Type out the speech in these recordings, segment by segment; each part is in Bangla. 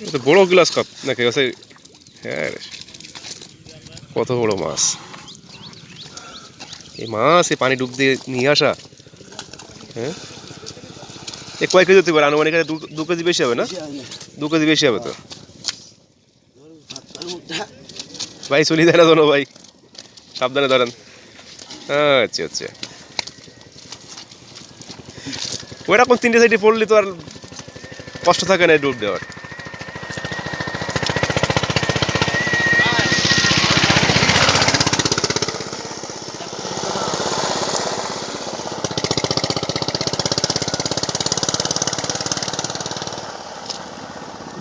এটা বড় গ্লাস কাপ নাকি আছে হ্যাঁ। কত বড় মাছ এই মাছ এই পানি ডুব দিয়ে নিয়ে আসা হ্যাঁ এ কয় কেজি হতে পারে আনুমানিক দু কেজি বেশি হবে না দু কেজি বেশি হবে তো ভাই চলি দেয় না দোনো ভাই সাবধানে ধরেন আচ্ছা আচ্ছা ওইরকম তিনটে সাইডে পড়লে তো আর কষ্ট থাকে না ডুব দেওয়ার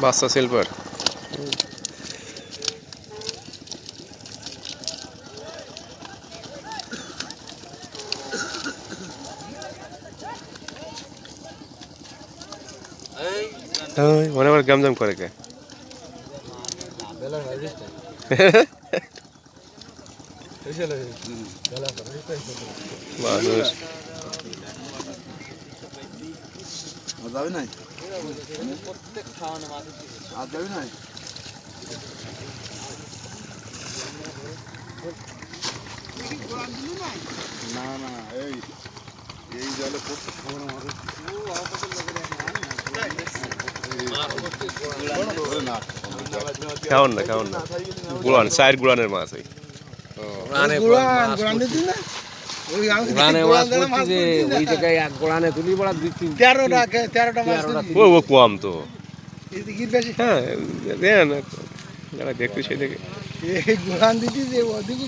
বাচ্চা সিলভার মনে আবার গামজাম করে কে? মানুষ। আর যাবি নাই? আর যাবি নাই? না না এই এই জলে পড়তে খাব না মাছ খাওয়ান না খাওয়ান না। গুড়ান চায়ের গুড়ানের মাছ ওই গোড়ানে মাছ পড়ছি যে ওই জায়গায় এক গোড়ানে তুলি বড়া দুই তিন তেরোটা তেরোটা মাছ ও ও কম তো। হ্যাঁ দেখতে সেই দেখে। এই গোলান দিচ্ছি যে ওদিকে